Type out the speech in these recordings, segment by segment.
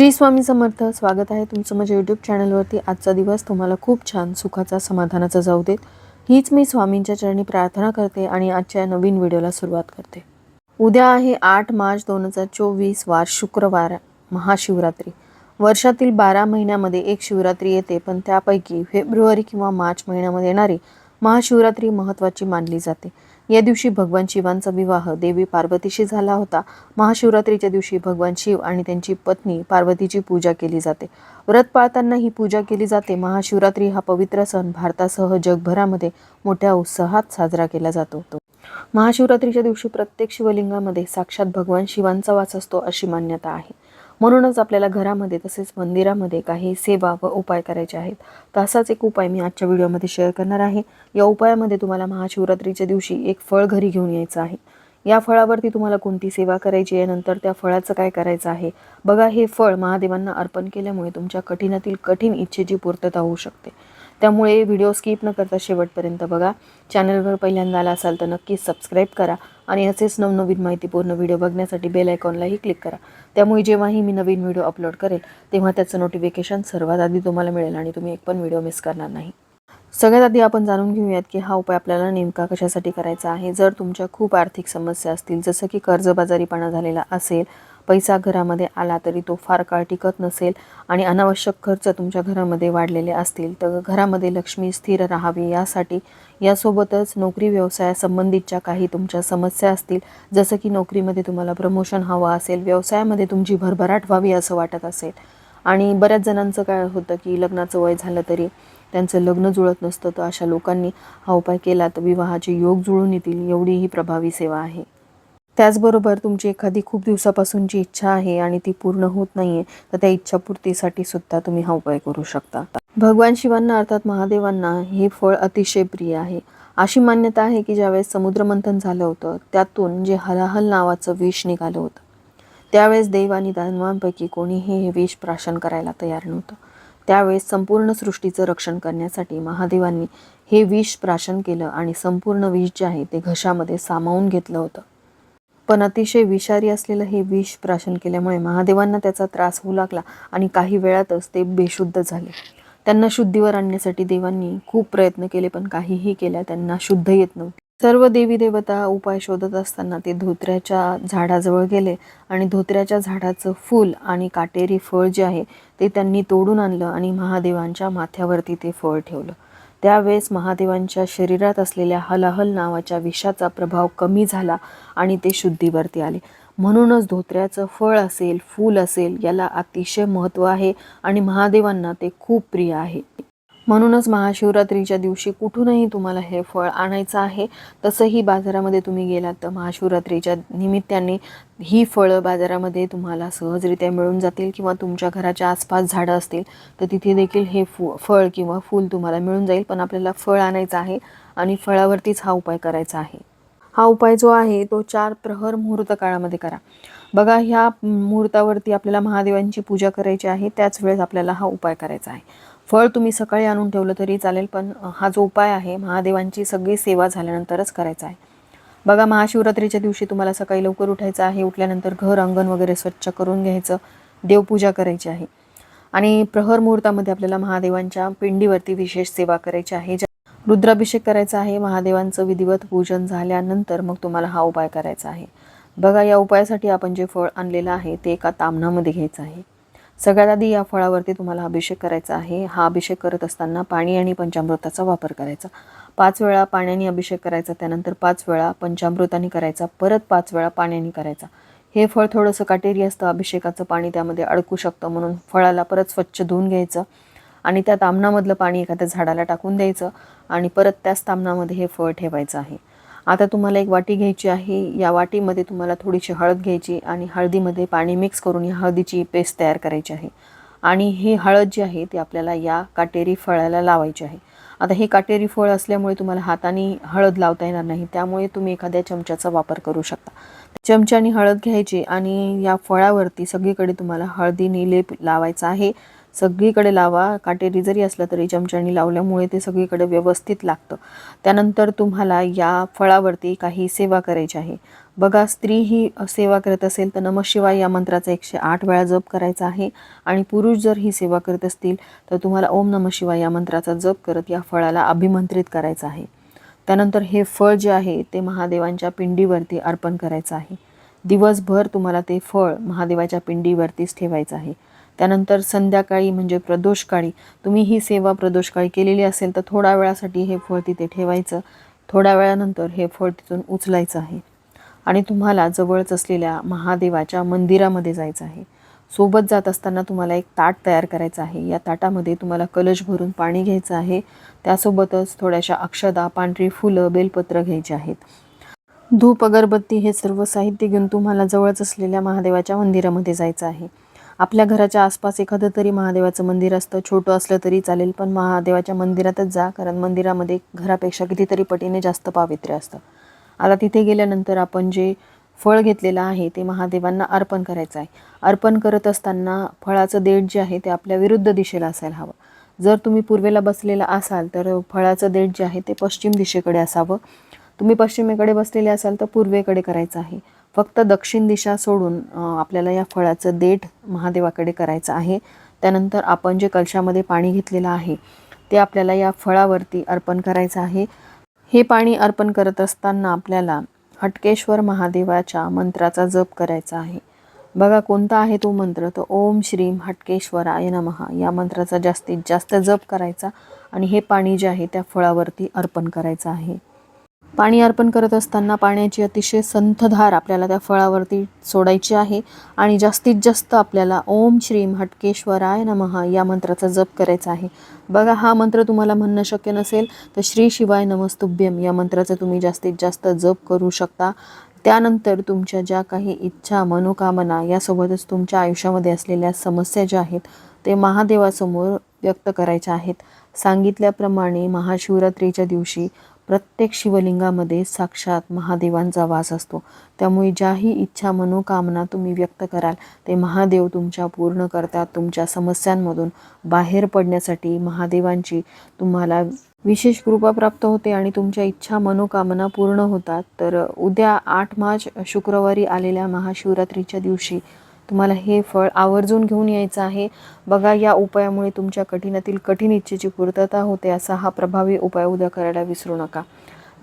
श्री स्वामी समर्थ स्वागत आहे तुमचं माझ्या यूट्यूब चॅनलवरती आजचा दिवस तुम्हाला खूप छान सुखाचा समाधानाचा जाऊ देत. हीच मी स्वामींच्या चरणी प्रार्थना करते आणि आजच्या नवीन व्हिडिओला सुरुवात करते. उद्या आहे आठ मार्च दोन हजार चोवीस वार शुक्रवार महाशिवरात्री. वर्षातील बारा महिन्यामध्ये एक शिवरात्री येते पण त्यापैकी फेब्रुवारी किंवा मार्च महिन्यामध्ये येणारी महाशिवरात्री महत्त्वाची मानली जाते. या दिवशी भगवान शिवांचा विवाह देवी पार्वतीशी झाला होता. महाशिवरात्रीच्या दिवशी भगवान शिव आणि त्यांची पत्नी पार्वतीची पूजा केली जाते. व्रत पाळताना ही पूजा केली जाते. महाशिवरात्री हा पवित्र सण भारतासह जगभरामध्ये मोठ्या उत्साहात साजरा केला जातो. महाशिवरात्रीच्या दिवशी प्रत्येक शिवलिंगामध्ये साक्षात भगवान शिवांचा वास असतो अशी मान्यता आहे. म्हणूनच आपल्याला घरामध्ये तसेच मंदिरामध्ये काही सेवा व उपाय करायचे आहेत. तर असाच एक उपाय मी आजच्या व्हिडिओमध्ये शेअर करणार आहे. या उपायामध्ये तुम्हाला महाशिवरात्रीच्या दिवशी एक फळ घरी घेऊन यायचं आहे. या फळावरती तुम्हाला कोणती सेवा करायची आहे? नंतर त्या फळाचं काय करायचं आहे? बघा हे फळ महादेवांना अर्पण केल्यामुळे तुमच्या कठीणातील कठीण इच्छेची पूर्तता होऊ शकते. त्यामुळे व्हिडिओ स्किप न करता शेवटपर्यंत बघा. चॅनलवर पहिल्यांदा आला असाल तर नक्कीच सबस्क्राईब करा आणि असेच नवनवीन माहितीपूर्ण व्हिडिओ बघण्यासाठी बेल आयकॉनलाही क्लिक करा. त्यामुळे जेव्हाही मी नवीन व्हिडिओ अपलोड करेल तेव्हा त्याचं नोटिफिकेशन सर्वात आधी तुम्हाला मिळेल आणि तुम्ही एक पण व्हिडिओ मिस करणार नाही. सगळ्यात आधी आपण जाणून घेऊयात की हा उपाय आपल्याला नेमका कशासाठी करायचा आहे. जर तुमच्या खूप आर्थिक समस्या असतील जसं की कर्जबाजारीपणा झालेला असेल पैसा घरामध्ये आला तरी तो फार काळ टिकत नसेल आणि अनावश्यक खर्च तुमच्या घरामध्ये वाढलेले असतील तर घरामध्ये लक्ष्मी स्थिर राहावी यासाठी यासोबतच नोकरी व्यवसायासंबंधीच्या काही तुमच्या समस्या असतील. जसं की नोकरीमध्ये तुम्हाला प्रमोशन हवं असेल व्यवसायामध्ये तुमची भरभराट व्हावी असं वाटत असेल. आणि बऱ्याच जणांचं काय होतं की लग्नाचं वय झालं तरी त्यांचं लग्न जुळत नसतं तर अशा लोकांनी हा उपाय केला तर विवाहाचे योग जुळून येतील एवढी ही प्रभावी सेवा आहे. त्याचबरोबर तुमची एखादी खूप दिवसापासूनची इच्छा आहे आणि ती पूर्ण होत नाही आहे तर त्या इच्छापूर्तीसाठी सुद्धा तुम्ही हा उपाय करू शकता. भगवान शिवांना अर्थात महादेवांना हे फळ अतिशय प्रिय आहे. अशी मान्यता आहे की ज्यावेळेस समुद्रमंथन झालं होतं त्यातून जे हलाहल नावाचं विष निघालं होतं. त्यावेळेस देव आणि दानवांपैकी कोणीही हे विष प्राशन करायला तयार नव्हतं. त्यावेळेस संपूर्ण सृष्टीचं रक्षण करण्यासाठी महादेवांनी हे विष प्राशन केलं आणि संपूर्ण विष जे आहे ते घशामध्ये सामावून घेतलं होतं. पण अतिशय विषारी असलेलं हे विष प्राशन केल्यामुळे महादेवांना त्याचा त्रास होऊ लागला आणि काही वेळातच ते बेशुद्ध झाले. त्यांना शुद्धीवर आणण्यासाठी देवांनी खूप प्रयत्न केले पण काहीही केल्या त्यांना शुद्ध येत नव्हते. सर्व देवी देवता उपाय शोधत असताना ते धोत्र्याच्या झाडाजवळ गेले आणि धोत्र्याच्या झाडाचं फूल आणि काटेरी फळ जे आहे ते त्यांनी तोडून आणलं आणि महादेवांच्या माथ्यावरती ते फळ ठेवलं. त्यावेळेस महादेवांच्या शरीरात असलेल्या हलाहल नावाच्या विषाचा प्रभाव कमी झाला आणि ते शुद्धीवरती आले. म्हणूनच धोत्र्याचं फळ असेल फूल असेल याला अतिशय महत्त्व आहे आणि महादेवांना ते खूप प्रिय आहे. म्हणूनच महाशिवरात्रीच्या दिवशी कुठूनही तुम्हाला हे फळ आणायचं आहे तसंही बाजारामध्ये तुम्ही गेलात तर महाशिवरात्रीच्या निमित्ताने ही फळं बाजारामध्ये तुम्हाला सहजरित्या मिळून जातील किंवा तुमच्या घराच्या आसपास झाडं असतील तर तिथे देखील हे फू फळ किंवा फूल तुम्हाला मिळून जाईल. पण आपल्याला फळ आणायचं आहे आणि फळावरतीच हा उपाय करायचा आहे. हा उपाय जो आहे तो चार प्रहर मुहूर्त काळामध्ये करा. बघा ह्या मुहूर्तावरती आपल्याला महादेवांची पूजा करायची आहे त्याच वेळेस आपल्याला हा उपाय करायचा आहे. फळ तुम्ही सकाळी आणून ठेवलं तरी चालेल पण हा जो उपाय आहे महादेवांची सगळी सेवा झाल्यानंतरच करायचा आहे. बघा महाशिवरात्रीच्या दिवशी तुम्हाला सकाळी लवकर उठायचं आहे उठल्यानंतर घर अंगण वगैरे स्वच्छ करून घ्यायचं देवपूजा करायची आहे. आणि प्रहर मुहूर्तामध्ये आपल्याला महादेवांच्या पिंडीवरती विशेष सेवा करायची आहे. रुद्राभिषेक करायचा आहे महादेवांचं विधिवत पूजन झाल्यानंतर मग तुम्हाला हा उपाय करायचा आहे. बघा या उपायासाठी आपण जे फळ आणलेलं आहे ते एका तामणामध्ये घ्यायचं आहे. सगळ्यात आधी या फळावरती तुम्हाला अभिषेक करायचा आहे. हा अभिषेक करत असताना पाणी आणि पंचामृताचा वापर करायचा. पाच वेळा पाण्याने अभिषेक करायचा त्यानंतर पाच वेळा पंचामृताने करायचा परत पाच वेळा पाण्याने करायचा. हे फळ थोडंसं काटेरी असतं अभिषेकाचं पाणी त्यामध्ये अडकू शकतं म्हणून फळाला परत स्वच्छ धुवून घ्यायचं आणि त्या तामणामधलं पाणी एखाद्या झाडाला टाकून द्यायचं आणि परत त्याच तामणामध्ये हे फळ ठेवायचं आहे. आता तुम्हाला एक वाटी घ्यायची आहे. या वाटीमध्ये तुम्हाला थोडीशी हळद घ्यायची आणि हळदीमध्ये पाणी मिक्स करून या हळदीची पेस्ट तयार करायची आहे. आणि ही हळद जी आहे ती आपल्याला या काटेरी फळाला लावायची आहे. आता हे काटेरी फळ असल्यामुळे तुम्हाला हाताने हळद लावता येणार नाही. त्यामुळे तुम्ही एखाद्या चमच्याचा वापर करू शकता. चमच्याने हळद घ्यायची आणि या फळावरती सगळीकडे तुम्हाला हळदीने लेप लावायचा आहे. सगळीकडे लावा. काटेरी जरी असलं तरी चमच्यानी लावल्यामुळे ते सगळीकडे व्यवस्थित लागतं. त्यानंतर तुम्हाला या फळावरती काही सेवा करायची आहे. बघा स्त्री ही सेवा करत असेल तर नमः शिवाय या मंत्राचा एकशे आठ वेळा जप करायचा आहे. आणि पुरुष जर ही सेवा करत असतील तर तुम्हाला ओम नमः शिवाय या मंत्राचा जप करत या फळाला अभिमंत्रित करायचं आहे. त्यानंतर हे फळ जे आहे ते महादेवांच्या पिंडीवरती अर्पण करायचं आहे. दिवसभर तुम्हाला ते फळ महादेवाच्या पिंडीवरतीच ठेवायचं आहे. त्यानंतर संध्याकाळी म्हणजे प्रदोषकाळी तुम्ही ही सेवा प्रदोषकाळी केलेली असेल तर थोड्या वेळासाठी हे फळ तिथे ठेवायचं. थोड्या वेळानंतर हे फळ तिथून उचलायचं आहे. आणि तुम्हाला जवळच असलेल्या महादेवाच्या मंदिरामध्ये जायचं आहे. सोबत जात असताना तुम्हाला एक ताट तयार करायचं आहे. या ताटामध्ये तुम्हाला कलश भरून पाणी घ्यायचं आहे. त्यासोबतच थोड्याशा अक्षदा पांढरी फुलं बेलपत्र घ्यायची आहेत. धूप अगरबत्ती हे सर्व साहित्य घेऊन तुम्हाला जवळच असलेल्या महादेवाच्या मंदिरामध्ये जायचं आहे. आपल्या घराच्या आसपास एखादं तरी महादेवाचं मंदिर असतं छोटं असलं तरी चालेल पण महादेवाच्या मंदिरातच जा कारण मंदिरामध्ये घरापेक्षा कितीतरी पटीने जास्त पावित्र्य असतं. आता तिथे गेल्यानंतर आपण जे फळ घेतलेलं आहे ते महादेवांना अर्पण करायचं आहे. अर्पण करत असताना फळाचं देठ जे आहे ते आपल्या विरुद्ध दिशेला असायला हवं. जर तुम्ही पूर्वेला बसलेला असाल तर फळाचं देठ जे आहे ते पश्चिम दिशेकडे असावं. तुम्ही पश्चिमेकडे बसलेले असाल तर पूर्वेकडे करायचं आहे. फक्त दक्षिण दिशा सोडून आपल्याला या फळाचं देठ महादेवाकडे करायचं आहे. त्यानंतर आपण जे कलशामध्ये पाणी घेतलेलं आहे ते आपल्याला या फळावरती अर्पण करायचं आहे. हे पाणी अर्पण करत असताना आपल्याला हटकेश्वर महादेवाच्या मंत्राचा जप करायचा आहे. बघा कोणता आहे तो मंत्र? तर ओम श्रीम हटकेश्वराय नमहा या मंत्राचा जास्तीत जास्त जप करायचा आणि हे पाणी जे आहे त्या फळावरती अर्पण करायचं आहे. पाणी अर्पण करत असताना पाण्याची अतिशय संथधार आपल्याला त्या फळावरती सोडायची आहे. आणि जास्तीत जास्त आपल्याला ओम श्रीम हटकेश्वराय नमः या मंत्राचा जप करायचा आहे. बघा हा मंत्र तुम्हाला म्हणणं शक्य नसेल तर श्री शिवाय नमस्तुभ्यम या मंत्राचा तुम्ही जास्तीत जास्त जप करू शकता. त्यानंतर तुमच्या ज्या काही इच्छा मनोकामना यासोबतच तुमच्या आयुष्यामध्ये असलेल्या समस्या ज्या आहेत ते महादेवासमोर व्यक्त करायच्या आहेत. सांगितल्याप्रमाणे महाशिवरात्रीच्या दिवशी प्रत्येक शिवलिंगामध्ये साक्षात महादेवांचा वास असतो. त्यामुळे ज्याही इच्छा मनोकामना तुम्ही व्यक्त कराल ते महादेव तुमच्या पूर्ण करतात तुमच्या समस्यांमधून बाहेर पडण्यासाठी महादेवांची तुम्हाला विशेष कृपा प्राप्त होते आणि तुमच्या इच्छा मनोकामना पूर्ण होतात. तर उद्या आठ मार्च शुक्रवारी आलेल्या महाशिवरात्रीच्या दिवशी तुम्हाला हे फळ आवर्जून घेऊन यायचं आहे. बघा या उपायामुळे तुमच्या कठीणातील कठीण इच्छेची पूर्तता होते असा हा प्रभावी उपाय उद्या करायला विसरू नका.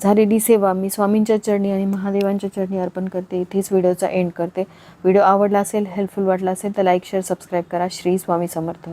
झालेली सेवा मी स्वामींच्या चरणी आणि महादेवांच्या चरणी अर्पण करते. इथेच व्हिडिओचा एंड करते. व्हिडिओ आवडला असेल हेल्पफुल वाटला असेल तर लाईक शेअर सबस्क्राईब करा. श्री स्वामी समर्थ.